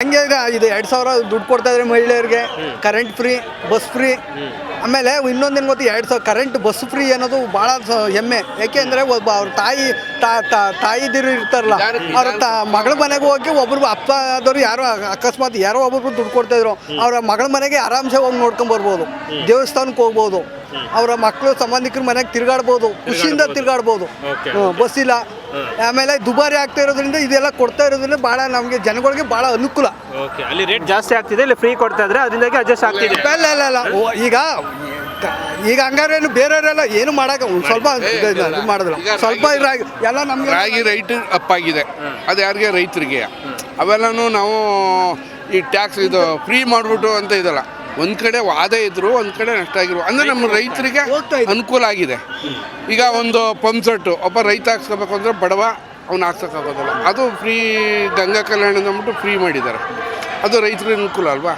ಹಂಗೆ ಇದು ಎರಡು ಸಾವಿರ ದುಡ್ಡು ಕೊಡ್ತಾ ಇದ್ರೆ ಮಹಿಳೆಯರಿಗೆ ಕರೆಂಟ್ ಫ್ರೀ ಬಸ್ ಫ್ರೀ ಆಮೇಲೆ ಇನ್ನೊಂದೇನು ಗೊತ್ತು ಎರಡು ಸಾವಿರ ಕರೆಂಟ್ ಬಸ್ ಫ್ರೀ ಅನ್ನೋದು ಭಾಳ ಸ- ಹೆಮ್ಮೆ. ಯಾಕೆಂದರೆ ಒಬ್ಬ ಅವ್ರ ತಾಯಿ ತಾಯಿದಿರು ಇರ್ತಾರಲ್ಲ ಅವ್ರ ತ ಮಗಳ ಮನೆಗೆ ಹೋಗಿ ಒಬ್ರು ಅಪ್ಪ ಆದವರು ಯಾರೋ ಅಕಸ್ಮಾತ್ ಯಾರೋ ಒಬ್ಬರು ದುಡ್ಡು ಕೊಡ್ತಾ ಇದ್ರು ಅವ್ರ ಮಗಳ ಮನೆಗೆ ಆರಾಮ್ಸೆ ಹೋಗಿ ನೋಡ್ಕೊಂಬರ್ಬೋದು ದೇವಸ್ಥಾನಕ್ಕೆ ಹೋಗ್ಬೋದು ಅವರ ಮಕ್ಕಳು ಸಂಬಂಧಿಕರ ಮನೆಗೆ ತಿರ್ಗಾಡ್ಬೋದು ಖುಷಿಯಿಂದ ತಿರ್ಗಾಡ್ಬೋದು. ಬಸ್ ಇಲ್ಲ. ಆಮೇಲೆ ದುಬಾರಿ ಆಗ್ತಾ ಇರೋದ್ರಿಂದ ಇದೆಲ್ಲ ಕೊಡ್ತಾ ಇರೋದ್ರಿಂದ ಭಾಳ ನಮಗೆ ಜನಗಳಿಗೆ ಭಾಳ ಅನುಕೂಲ. ಓಕೆ ಅಲ್ಲಿ ರೇಟ್ ಜಾಸ್ತಿ ಆಗ್ತಿದೆ ಇಲ್ಲಿ ಫ್ರೀ ಕೊಡ್ತಾ ಇದ್ರೆ ಅದರಿಂದಾಗಿ ಅಡ್ಜಸ್ಟ್ ಆಗ್ತಿದೆ? ಇಲ್ಲ ಇಲ್ಲ ಇಲ್ಲ ಓ, ಈಗ ಈಗ ಹಂಗಾರೇನು ಬೇರೆಯವರೆಲ್ಲ ಏನು ಮಾಡಕ್ಕೆ ಒಂದ್ ಸ್ವಲ್ಪ ಇದು ಮಾಡಿದ್ರು ಸ್ವಲ್ಪ ಇರಾಗಿ ಎಲ್ಲ ನಮ್ಗೆ ರಾಗಿ ರೈಟ್ ಅಪ್ ಆಗಿದೆ. ಅದು ಯಾರಿಗೆ? ರೈತರಿಗೆ. ಅವೆಲ್ಲನೂ ನಾವು ಈ ಟ್ಯಾಕ್ಸ್ ಇದು ಫ್ರೀ ಮಾಡಿಬಿಟ್ಟು ಅಂತ ಇದಲ್ಲ. ಒಂದು ಕಡೆ ವಾದ ಇದ್ರು ಒಂದು ಕಡೆ ನಷ್ಟ ಆಗಿರು ಅಂದರೆ ನಮ್ಮ ರೈತರಿಗೆ ಅನುಕೂಲ ಆಗಿದೆ. ಈಗ ಒಂದು ಪಂಪ್ ಸೆಟ್ಟು ಒಬ್ಬ ರೈತ ಹಾಕ್ಸ್ಕೋಬೇಕು ಅಂದ್ರೆ ಬಡವ ಅವ್ನು ಹಾಕ್ಸೋಕ್ಕಾಗೋದಿಲ್ಲ. ಅದು ಫ್ರೀ ಗಂಗಾ ಕಲ್ಯಾಣ ಅಂದ್ಬಿಟ್ಟು ಫ್ರೀ ಮಾಡಿದ್ದಾರೆ. ಅದು ರೈತರಿಗೆ ಅನುಕೂಲ ಅಲ್ವಾ?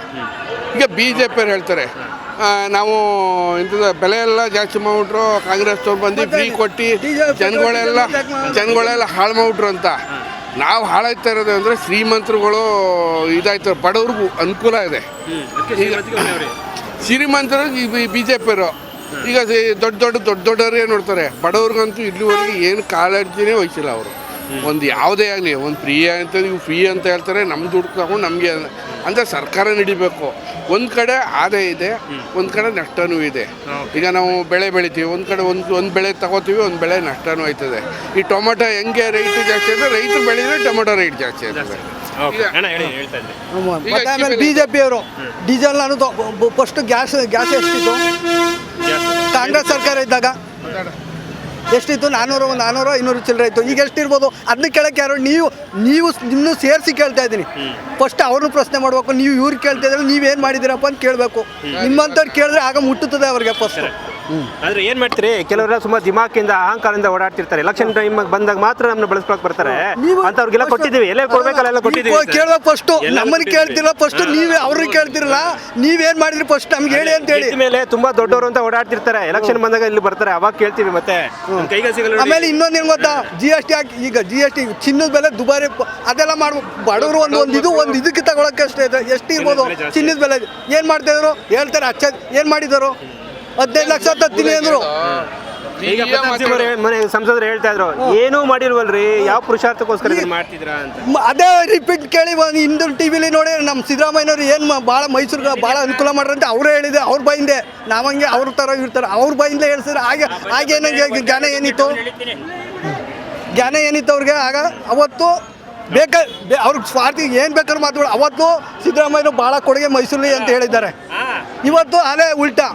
ಈಗ ಬಿ ಜೆ ಪಿಯವ್ರು ಹೇಳ್ತಾರೆ ನಾವು ಇಂಥದ್ದು ಬೆಲೆ ಎಲ್ಲ ಜಾಸ್ತಿ ಮಾಡ್ಬಿಟ್ರು ಕಾಂಗ್ರೆಸ್ ಅವ್ರು ಬಂದು ಫ್ರೀ ಕೊಟ್ಟು ಜನಗಳೆಲ್ಲ ಜನಗಳೆಲ್ಲ ಹಾಳು ಮಾಡ್ಬಿಟ್ರು ಅಂತ. ನಾವು ಹಾಳಾಯ್ತಾ ಇರೋದು ಅಂದರೆ ಶ್ರೀಮಂತರುಗಳು ಇದಾಯ್ತಾರೆ ಬಡವ್ರಿಗೂ ಅನುಕೂಲ ಇದೆ. ಶ್ರೀಮಂತರು ಬಿ ಜೆ ಪಿಯವರು ಈಗ ದೊಡ್ಡ ದೊಡ್ಡ ದೊಡ್ಡ ದೊಡ್ಡ ದೊಡ್ಡವರೇ ನೋಡ್ತಾರೆ. ಬಡವ್ರಿಗಂತೂ ಇಲ್ಲಿವರೆಗೆ ಏನು ಕಾಳಜಿನೇ ವಹಿಸಿಲ್ಲ ಅವರು. ಒಂದು ಯಾವುದೇ ಆಗಲಿ ಒಂದು ಫ್ರೀ ಅಂತ ನೀವು ಫ್ರೀ ಅಂತ ಹೇಳ್ತಾರೆ ನಮ್ಮ ದುಡ್ಡು ತಗೊಂಡು ನಮಗೆ ಅಂದರೆ ಸರ್ಕಾರ ನಡಿಬೇಕು. ಒಂದು ಕಡೆ ಆದಾಯ ಇದೆ ಒಂದು ಕಡೆ ನಷ್ಟನೂ ಇದೆ. ಈಗ ನಾವು ಬೆಳೆ ಬೆಳಿತೀವಿ ಒಂದು ಕಡೆ ಒಂದು ಒಂದು ಬೆಳೆ ತಗೋತೀವಿ ಒಂದು ಬೆಳೆ ನಷ್ಟನೂ ಆಯ್ತದೆ. ಈ ಟೊಮೊಟೊ ಹೆಂಗೆ ರೇಟ್ ಜಾಸ್ತಿ ಅಂದರೆ ರೈತರು ಬೆಳೆದ್ರೆ ಟೊಮೊಟೊ ರೇಟ್ ಜಾಸ್ತಿ ಆಗ್ತದೆ ಮತ್ತೆ ಆಮೇಲೆ ಬಿ ಜೆ ಪಿಯವರು ಡೀಸೆಲ್ ಅನ್ನೋದು ಫಸ್ಟ್ ಗ್ಯಾಸ್ ಗ್ಯಾಸ್ ಎಷ್ಟಿತ್ತು? ಕಾಂಗ್ರೆಸ್ ಸರ್ಕಾರ ಇದ್ದಾಗ? ಎಷ್ಟಿತ್ತು? ನಾನ್ನೂರು ನಾನ್ನೂರು ಇನ್ನೂರು ಚಿಲ್ಲರೆ ಇತ್ತು. ಈಗ ಎಷ್ಟಿರ್ಬೋದು? ಅದನ್ನ ಕೇಳಕ್ಕೆ ಯಾರು ನೀವು ನೀವು ಇನ್ನೂ ಸೇರಿಸಿ ಕೇಳ್ತಾ ಇದ್ದೀನಿ. ಫಸ್ಟ್ ಅವ್ರನ್ನ ಪ್ರಶ್ನೆ ಮಾಡ್ಬೇಕು. ನೀವು ಇವ್ರು ಕೇಳ್ತಾ ಇದ್ರೆ ನೀವೇನು ಮಾಡಿದ್ದೀರಪ್ಪ ಅಂತ ಕೇಳಬೇಕು. ನಿಮ್ಮಂಥವ್ರು ಕೇಳಿದ್ರೆ ಆಗ ಮುಟ್ಟುತ್ತದೆ ಅವ್ರಿಗೆ ಫಸ್ಟ್ ಆದ್ರೆ ಏನ್ ಮಾಡ್ತೀರಿ? ಕೆಲವರೆಲ್ಲ ತುಂಬಾ ದಿಮಾಕಿಂದ ಅಹಂಕಾರದಿಂದ ಓಡಾಡ್ತಿರ್ತಾರೆ. ಎಲೆಕ್ಷನ್ ಟೈಮ್ ಬಂದಾಗ ಮಾತ್ರ ನಮ್ಮನ್ನ ಬಳಸ್ಕೊಳಕ್ ಬರ್ತಾರೆ. ಅಂತ ಅಂತವ್ರಿಗೆಲ್ಲ first- ಕೊಟ್ಟಿದ್ದೀವಿ. ಎಲ್ಲ ಕೊಡ್ಬೇಕಲ್ಲ ಎಲ್ಲ ಕೊಟ್ಟಿದ್ದೀವಿ. ಕೇಳ್ಬೇಕು ಫಸ್ಟ್ ನಮ್ಮನ್ನ. ಕೇಳ್ತಿಲ್ಲ ಫಸ್ಟ್ ನೀವೇ ಅವ್ರಿಗೆ ಕೇಳ್ತಿರಲ್ಲ. ನೀವೇನ್ ಮಾಡಿದ್ರಿ ಫಸ್ಟ್ ನಮ್ಗೆ ಹೇಳಿ ಅಂತ ಹೇಳಿ. ಮೇಲೆ ತುಂಬಾ ದೊಡ್ಡವರು ಅಂತ ಓಡಾಡ್ತಿರ್ತಾರೆ. ಎಲೆಕ್ಷನ್ ಬಂದಾಗ ಇಲ್ಲಿ ಬರ್ತಾರೆ. ಅವಾಗ ಕೇಳ್ತೀವಿ ಮತ್ತೆ. ಕೈಗೆ ಸಿಗಲ್ಲ ಆಮೇಲೆ ಇನ್ನೊಂದು ಏನು ಗೊತ್ತಾ? ಜಿ ಎಸ್ ಟಿ ಹಾಕಿ ಈಗ ಜಿ ಎಸ್ ಟಿ ಚಿನ್ನದ ಬೆಲೆ ದುಬಾರಿ ಅದೆಲ್ಲ ಮಾಡ್ಬೇಕು ಬಡವರು ಒಂದು ಒಂದು ಇದು ಒಂದು ಇದಕ್ಕೆ ತಗೊಳಕ್ಕೆ ಅಷ್ಟೇ ಇದೆ. ಎಷ್ಟು ಇರ್ಬೋದು? ಚಿನ್ನದ ಬೆಲೆ. ಏನು ಮಾಡ್ತಾ ಇದ್ರು? ಹೇಳ್ತಾರೆ ಅಚ್ಚ ಏನು ಮಾಡಿದರು? ಹದಿನೈದು ಲಕ್ಷ ತತ್ತೀನಿ ಅಂದ್ರು. ಈಗ ಮನೆ ಸಂಸದರು ಹೇಳ್ತಾ ಇದ್ರು ಏನೂ ಮಾಡಿಲ್ವಲ್ರಿ? ಯಾವ ಪುರುಷಾರ್ಥಕ್ಕೋಸ್ಕರ ಇದನ್ನ ಮಾಡ್ತಿದ್ರಾ ಅಂತ. ಮ- ಅದೇ ರಿಪೀಟ್ ಕೇಳಿ ಒಂದು ಹಿಂದೂ ಟಿ ವಿಲಿ ನೋಡಿ ನಮ್ಮ ಸಿದ್ದರಾಮಯ್ಯನವ್ರು ಏನು ಭಾಳ ಮೈಸೂರಿಗೆ ಭಾಳ ಅನುಕೂಲ ಮಾಡ್ರಂತೆ ಅವರೇ ಹೇಳಿದೆ ಅವ್ರ ಬಾಯಿಂದೆ. ನಾವಂಗೆ ಅವ್ರ ಥರ ಇರ್ತಾರೆ ಅವ್ರ ಬಾಯಿಂದಲೇ ಹೇಳ್ಸಿದ್ರೆ ಹಾಗೆ ಹಾಗೆ ಏನಂಗೆ ಜ್ಞಾನ ಏನಿತ್ತು? ಜ್ಞಾನ ಏನಿತ್ತು ಅವ್ರಿಗೆ? ಆಗ ಅವತ್ತು ಬೇಕ ಬೇ ಅವ್ರಿಗೆ ಸ್ವಾರ್ಥಿ ಏನು ಬೇಕಾದ್ರೂ ಮಾತಾಡ ಅವತ್ತು ಸಿದ್ದರಾಮಯ್ಯನವ್ರು ಭಾಳ ಕೊಡುಗೆ ಮೈಸೂರಲ್ಲಿ ಅಂತ ಹೇಳಿದ್ದಾರೆ. ಇವತ್ತು ಅದೇ ಉಲ್ಟಾ.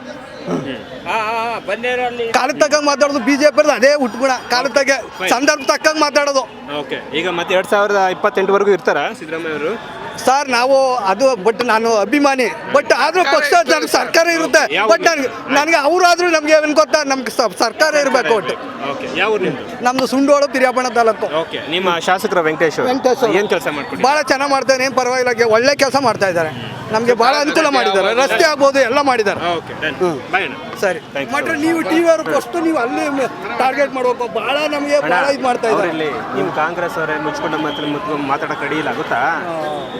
ಕಾಲ ತಕ್ಕಂಗೆ ಮಾತಾಡೋದು ಬಿಜೆಪಿ ಅದೇ ಉಟ್ಗುಣ. ಕಾಲ ತಕ್ಕ ಸಂದರ್ಭ ತಕ್ಕಂಗೆ ಮಾತಾಡೋದು. ಓಕೆ ಈಗ ಮತ್ತೆ ಎರಡ್ ಸಾವಿರದ ಇಪ್ಪತ್ತೆಂಟುವರೆಗೂ ಇರ್ತಾರ ಸಿದ್ದರಾಮಯ್ಯ ಅವರು? ಸರ್ ನಾವು ಅದು ಬಟ್ ನಾನು ಅಭಿಮಾನಿ. ಬಟ್ ಆದ್ರೂ ಪಕ್ಷ ಸರ್ಕಾರ ಇರುತ್ತೆ. ಬಟ್ ನನಗೆ ನನಗೆ ಅವರಾದ್ರೂ ನಮಗೆ ಏನು ಗೊತ್ತಾ? ನಮ್ಗೆ ಸ- ಸರ್ಕಾರ ಇರಬೇಕು ಒಟ್ಟು. ಓಕೆ ಯಾವ ಊರು ನಿಮ್ದು? ಸುಂಡೋಳು ಪಿರಿಯಾಪಣ ತಾಲೂಕು. ಓಕೆ ನಿಮ್ಮ ಶಾಸಕರ ವೆಂಕಟೇಶ್ ವೆಂಕಟೇಶ್. ಏನ್ ಕೆಲಸ ಮಾಡ್ತಾರೆ ಭಾಳ ಚೆನ್ನಾಗಿ ಮಾಡ್ತಾರೆ ಏನು ಪರವಾಗಿಲ್ಲ ಒಳ್ಳೆ ಕೆಲಸ ಮಾಡ್ತಾ ಇದ್ದಾರೆ. ನಮಗೆ ಭಾಳ ಅನುಕೂಲ ಮಾಡಿದ್ದಾರೆ. ರಸ್ತೆ ಆಗ್ಬೋದು ಎಲ್ಲ ಮಾಡಿದ್ದಾರೆ. ಸರಿ. Thank ನೀವು ಟಿ ವಿ ಅವರು ಫಸ್ಟ್ ನೀವು ಅಲ್ಲಿ ಟಾರ್ಗೆಟ್ ಮಾಡ್ಬೇಕು ಬಹಳ ನಮಗೆ ಬಹಳ ಇದು ಮಾಡ್ತಾ ಇದ್ದಾರೆ. ಇಲ್ಲಿ ನಿಮ್ ಕಾಂಗ್ರೆಸ್ ಅವರೇ ಮುಚ್ಕೊಂಡು ಮಾತ್ರ ಮಾತಾಡಕ್ ರೆಡಿ ಇಲ್ಲ ಗೊತ್ತಾ?